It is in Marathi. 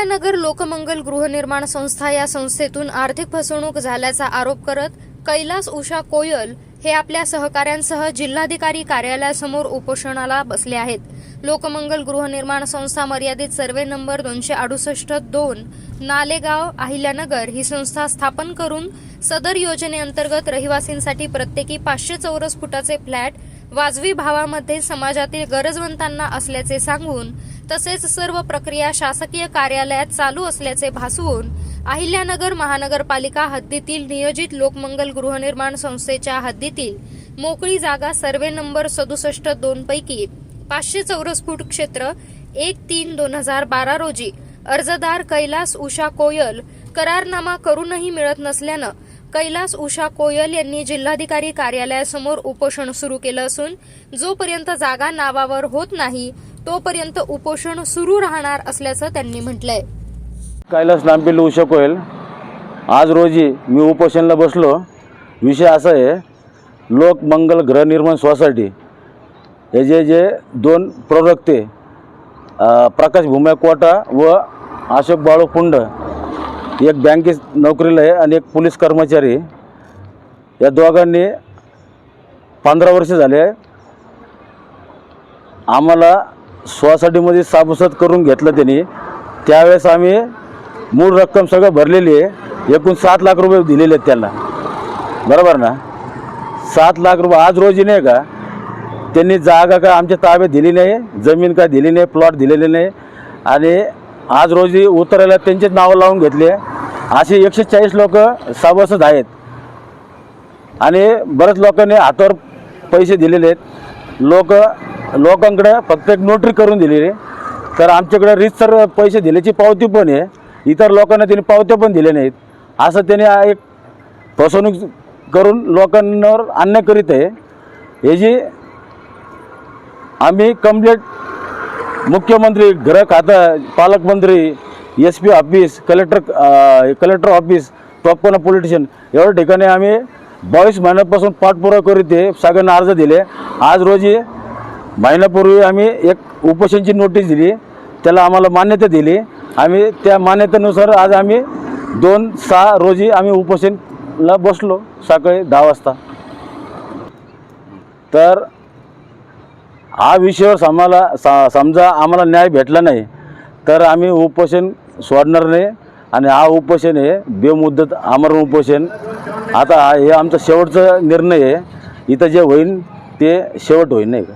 विद्यानगर लोकमंगल गृहनिर्माण संस्था या संस्थेतून आर्थिक फसवणूक झाल्याचा आरोप करत कैलास उषा कोयल हे आपल्या सहकाऱ्यांसह जिल्हाधिकारी कार्यालयासमोर उपोषणाला बसले आहेत. लोकमंगल गृहनिर्माण संस्था मर्यादित सर्वे नंबर दोनशे अडुसष्ट दोन नालेगाव अहिल्यानगर ही संस्था स्थापन करून सदर योजनेअंतर्गत रहिवासींसाठी प्रत्येकी पाचशे चौरस फुटाचे फ्लॅट वाजवी भावामध्ये समाजातील गरजवंतांना असल्याचे सांगून तसेच सर्व प्रक्रिया शासकीय कार्यालयात चालू असल्याचे भासवून अहिल्यानगर महानगरपालिका हद्दीतील नियोजित लोकमंगल गृहनिर्माण संस्थेच्या हद्दीतील मोकळी जागा सर्वे नंबर सदुसष्ट दोन पैकी पाचशे चौरस फूट क्षेत्र एक तीन दोन हजार बारा रोजी अर्जदार कैलास उषा कोयल करारनामा करूनही मिळत नसल्यानं कैलास उषा कोयल यांनी जिल्हाधिकारी कार्यालयासमोर उपोषण सुरू केलं असून जोपर्यंत जागा नावावर होत नाही तोपर्यंत उपोषण सुरू राहणार असल्याचं त्यांनी म्हटलंय. कैलास नांपिल होऊ शकेल आज रोजी मी उपोषणला बसलो. विषय असा आहे लोकमंगल गृहनिर्माण सोसायटी हे जे जे दोन प्रवक्ते प्रकाश भूम्या कोटा व अशोक बाळू पुंड एक बँकेत नोकरीला आहे आणि एक पोलीस कर्मचारी या दोघांनी पंधरा वर्ष झाले आम्हाला सोसायटीमध्ये साबसत करून घेतलं त्यांनी. त्यावेळेस आम्ही मूळ रक्कम सगळं भरलेली आहे. एकूण सात लाख रुपये दिलेले आहेत त्यांना. बरोबर ना? सात लाख रुपये आज रोजी नाही का? त्यांनी जागा काय आमच्या ताब्यात दिली नाही जमीन काय दिली नाही प्लॉट दिलेले नाही. आणि आज रोजी उतरायला त्यांचेच नावं लावून घेतले. असे एकशे चाळीस लोक सभासद आहेत. आणि बऱ्याच लोकांनी हातावर पैसे दिलेले आहेत. लोक लोकांकडे फक्त एक नोटरी करून दिलेली तर आमच्याकडे रितसर पैसे दिल्याची पावती पण आहे. इतर लोकांना त्यांनी पावत्या पण दिल्या नाहीत. असं त्यांनी एक फसवणूक करून लोकांवर अन्याय करीत आहे. हे जी आम्ही कंप्लेंट मुख्यमंत्री गृह खातं पालकमंत्री S P office collector collector office टॉपकोना police station एवढ्या ठिकाणी आम्ही बावीस महिन्यापासून पाठपुरावा करीत आहे. सगळ्यांना अर्ज दिले. आज रोजी महिन्यापूर्वी आम्ही एक उपोषणची नोटीस दिली. त्याला आम्हाला मान्यता दिली. आम्ही त्या मान्यतेनुसार आज आम्ही दोन सहा रोजी आम्ही उपोषणला बसलो सकाळी दहा वाजता. तर हा विषयावर आम्हाला सा समजा आम्हाला न्याय भेटला नाही तर आम्ही उपोषण सोडणार नाही आणि हा उपोषण हे बेमुद्दत आमरण उपोषण. आता हे आमचा शेवटचा निर्णय आहे. इथं जे होईल ते शेवट होईल नाही का?